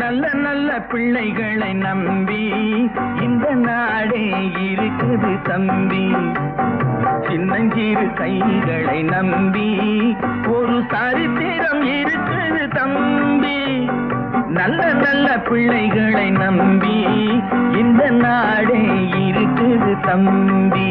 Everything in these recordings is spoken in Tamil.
நல்ல நல்ல பிள்ளைகளை நம்பி இந்த நாடே இருக்குது தம்பி. சின்னஞ்சிறு கைகளை நம்பி ஒரு சரித்திரம் இருக்குது தம்பி. நல்ல நல்ல பிள்ளைகளை நம்பி இந்த நாடே இருக்குது தம்பி.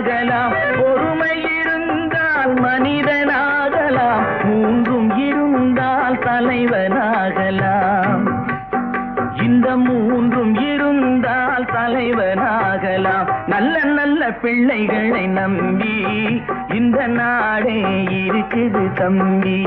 வீரனாகலாம் பொறுமை இருந்தால் மனிதனாகலாம். மூன்றும் இருந்தால் தலைவனாகலாம். இந்த மூன்றும் இருந்தால் தலைவனாகலாம். நல்ல நல்ல பிள்ளைகளை நம்பி இந்த நாடே இருக்குது தம்பி.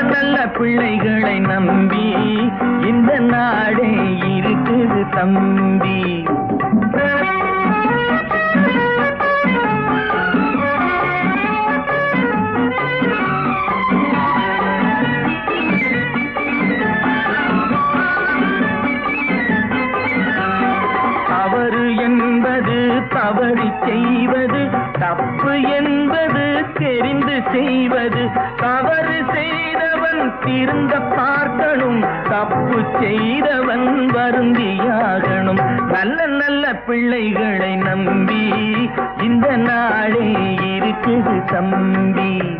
நல்ல பிள்ளைகளை நம்பி இந்த நாடே இருக்குது தம்பி. தவறு என்பது தவறி செய்வது தப்பு என்பது செய்வது. தவறு செய்தவன் திருந்த பார்க்கணும். தப்பு செய்தவன் வருந்தியாகணும். நல்ல நல்ல பிள்ளைகளை நம்பி இந்த நாளே இருக்குது தம்பி.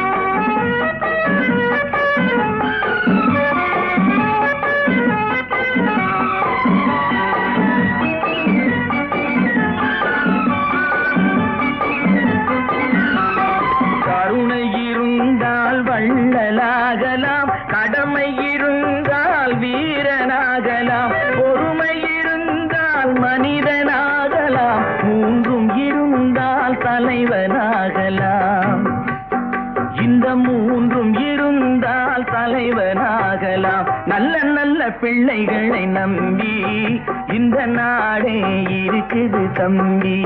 வீரனாகலாம் பொறுமை இருந்தால் மனிதனாகலாம். மூன்றும் இருந்தால் தலைவனாகலாம். இந்த மூன்றும் இருந்தால் தலைவனாகலாம். நல்ல நல்ல பிள்ளைகளை நம்பி இந்த நாடே இருக்குது தம்பி.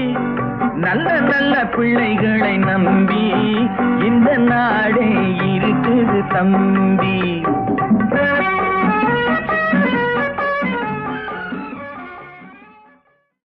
நல்ல நல்ல பிள்ளைகளை நம்பி இந்த நாடே இருக்குது தம்பி.